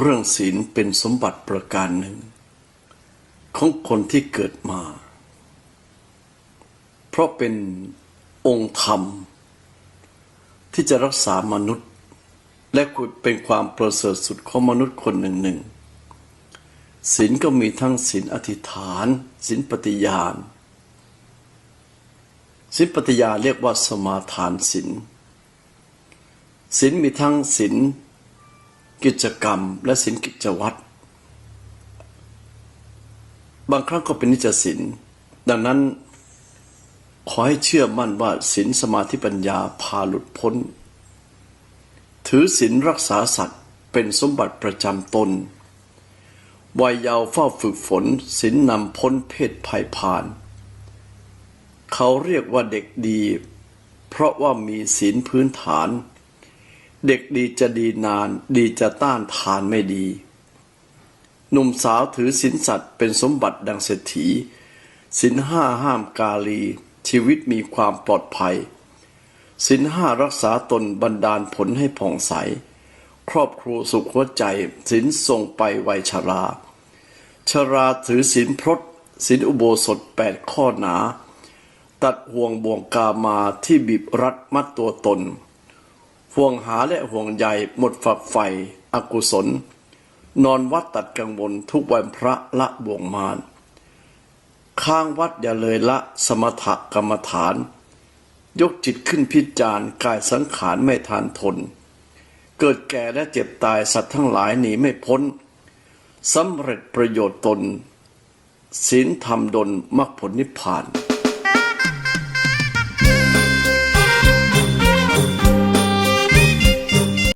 เรื่องศีลเป็นสมบัติประการหนึ่ง ของคนที่เกิดมา เพราะเป็นองค์ธรรม ที่จะรักษามนุษย์ และเป็นความประเสริฐสุดของมนุษย์คนหนึ่งหนึ่งศีลก็มีทั้งศีลอธิษฐานศีลปฏิญาณศีลปฏิญาณเรียกว่าสมาทานศีลศีลมีทั้งศีล กิจกรรม และศีลกิจวัตรบางครั้งก็เป็นนิจศีลดังนั้นขอให้เชื่อมั่นว่าศีลสมาธิปัญญาพาหลุดพ้น ถือศีลรักษาสัตว์เป็นสมบัติประจำตน วัยยาวเฝ้าฝึกฝนศีลนำพ้นเพศภัยผ่าน เขาเรียกว่าเด็กดี เพราะว่ามีศีลพื้นฐาน เด็กดีจะดีนาน ดีจะต้านทานไม่ดี หนุ่มสาวถือศีลสัตว์เป็นสมบัติดังเศรษฐีศีลห้าห้ามกาลี ชีวิตมีความปลอดภัยศีลห้ารักษาตนบันดาลผลให้ผ่องใส ครอบครัวสุขหัวใจศีลทรงไปไวชรา ชราถือศีลพรตศีลอุโบสถแปดข้อหนา ตัดห่วงบ่วงกามาที่บีบรัดมัดตัวตน ห่วงหาและห่วงใยหมดฝักใฝ่อกุศล นอนวัดตัดกังวลทุกวันพระละบ่วงมารข้างวัดอย่าเลยละสมถกรรมฐาน ยกจิตขึ้นพิจารณ์กายสังขารไม่ทานทน เกิดแก่และเจ็บตายสัตว์ทั้งหลายหนีไม่พ้นสำเร็จประโยชน์ตนศีลธรรมดลมรรคผลนิพพาน